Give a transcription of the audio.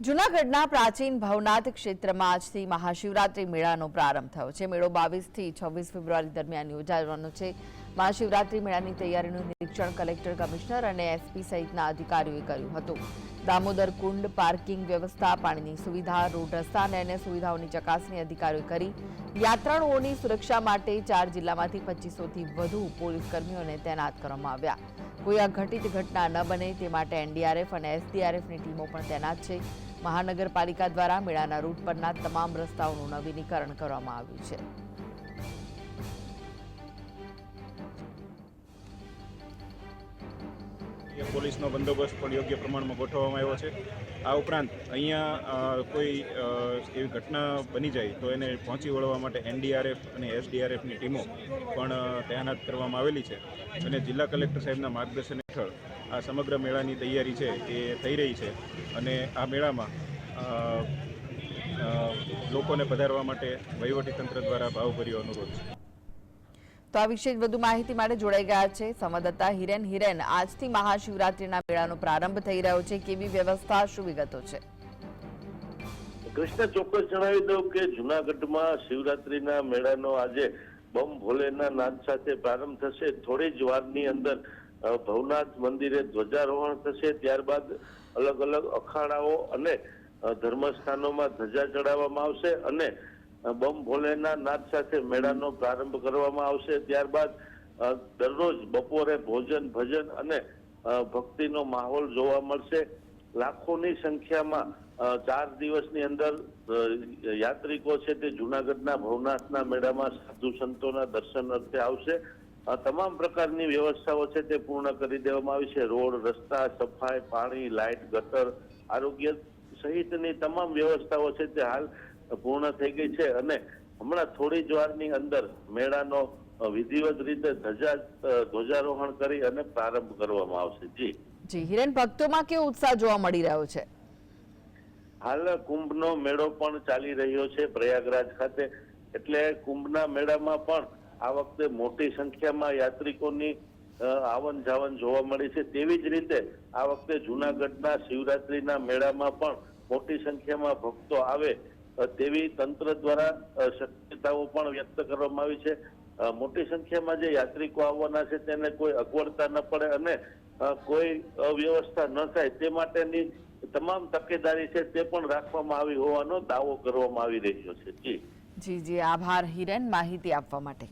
જૂનાગઢના પ્રાચીન ભવનાથ ક્ષેત્રમાં આજથી મહાશિવરાત્રી મેળાનો પ્રારંભ થયો છે. મેળો બાવીસથી છવ્વીસ ફેબ્રુઆરી દરમિયાન યોજાવાનો છે. મહાશિવરાત્રી મેળાની તૈયારીનું નિરીક્ષણ કલેક્ટર કમિશનર અને એસપી સહિતના અધિકારીઓએ કર્યું હતું. દામોદર કુંડ પાર્કિંગ વ્યવસ્થા, પાણીની સુવિધા, રોડ રસ્તા અને અન્ય સુવિધાઓની ચકાસણી અધિકારીઓએ કરી. યાત્રાળુઓની સુરક્ષા માટે ચાર જિલ્લામાંથી પચીસોથી વધુ પોલીસ કર્મીઓને તૈનાત કરવામાં આવ્યા. કોઈ અઘટિત ઘટના ન બને તે માટે એનડીઆરએફ અને એસડીઆરએફની ટીમો પણ તૈનાત છે. મહાનગરપાલિકા દ્વારા મેળાના રૂટ પરના તમામ રસ્તાઓનું નવીનીકરણ કરવામાં આવ્યું છે. પોલીસનો બંદોબસ્ત પણ યોગ્ય પ્રમાણમાં ગોઠવવામાં આવ્યો છે. આ ઉપરાંત અહીંયા કોઈ એવી ઘટના બની જાય તો એને પહોંચી વળવા માટે એનડીઆરએફ અને એસડીઆરએફની ટીમો પણ તૈનાત કરવામાં આવેલી છે અને જિલ્લા કલેક્ટર સાહેબના માર્ગદર્શન હેઠળ આ સમગ્ર મેળાની તૈયારી છે એ થઈ રહી છે અને આ મેળામાં લોકોને પધારવા માટે વહીવટીતંત્ર દ્વારા ભાવભર્યો અનુરોધ છે. તો આ વિશે વધુ માહિતી માટે જોડાઈ ગયા છે સંવાદદાતા હિરેન હિરેન. આજથી મહાશિવરાત્રીના મેળાનો પ્રારંભ થઈ રહ્યો છે. કેવી વ્યવસ્થા, શું વિગતો છે? કૃષ્ણ ચોક્કસ જણાવી દઉં કે જુનાગઢમાં શિવરાત્રીના મેળાનો આજે બમ ભોલેના નાદ સાથે પ્રારંભ થશે. થોડી જ વારની અંદર ભવનાથ મંદિરે ધ્વજારોહણ થશે. ત્યારબાદ અલગ અલગ અખાડાઓ અને ધર્મસ્થાનોમાં ધજા ચડાવવામાં આવશે અને બમ ભોલેના નાદ સાથે મેળાનો પ્રારંભ કરવામાં આવશે. ત્યારબાદ દરરોજ બપોરે ભોજન, ભજન અને ભક્તિનો માહોલ જોવા મળશે. લાખોની સંખ્યામાં ચાર દિવસની અંદર યાત્રિકો છે તે જુનાગઢના ભવનાથના મેળામાં સાધુ સંતોના દર્શન અર્થે આવશે. તમામ પ્રકારની વ્યવસ્થાઓ છે તે પૂર્ણ કરી દેવામાં આવી છે. રોડ, રસ્તા, સફાઈ, પાણી લાઇટ ગટર, આરોગ્ય સહિતની તમામ વ્યવસ્થાઓ છે તે હાલ પૂર્ણ થઈ ગઈ છે અને હમણાં થોડી જ વારની અંદર મેળાનો વિધિવત રીતે ધજા ધ્વજારોહણ કરી અને પ્રારંભ કરવામાં આવશે. જી. જી હિરેન ભક્તોમાં કેવો ઉત્સાહ જોવા મળી રહ્યો છે? હાલ કુંભનો મેળો પણ ચાલી રહ્યો છે પ્રયાગરાજ ખાતે. એટલે કુંભના મેળામાં પણ આ વખતે મોટી સંખ્યામાં યાત્રિકોની આવન જાવન જોવા મળી છે. તેવી જ રીતે આ વખતે જુનાગઢના શિવરાત્રીના મેળામાં પણ મોટી સંખ્યામાં ભક્તો આવે તેવી તંત્ર દ્વારા શક્યતાઓ પણ વ્યક્ત કરવામાં આવી છે. મોટી સંખ્યામાં જે યાત્રિકો આવવાના છે, તેને કોઈ અગવડતા ન પડે અને કોઈ અવ્યવસ્થા ન થાય તે માટેની તમામ તકેદારી છે તે પણ રાખવામાં આવી હોવાનો દાવો કરવામાં આવી રહ્યો છે. જી. જી જી. આભાર હિરેન, માહિતી આપવા માટે.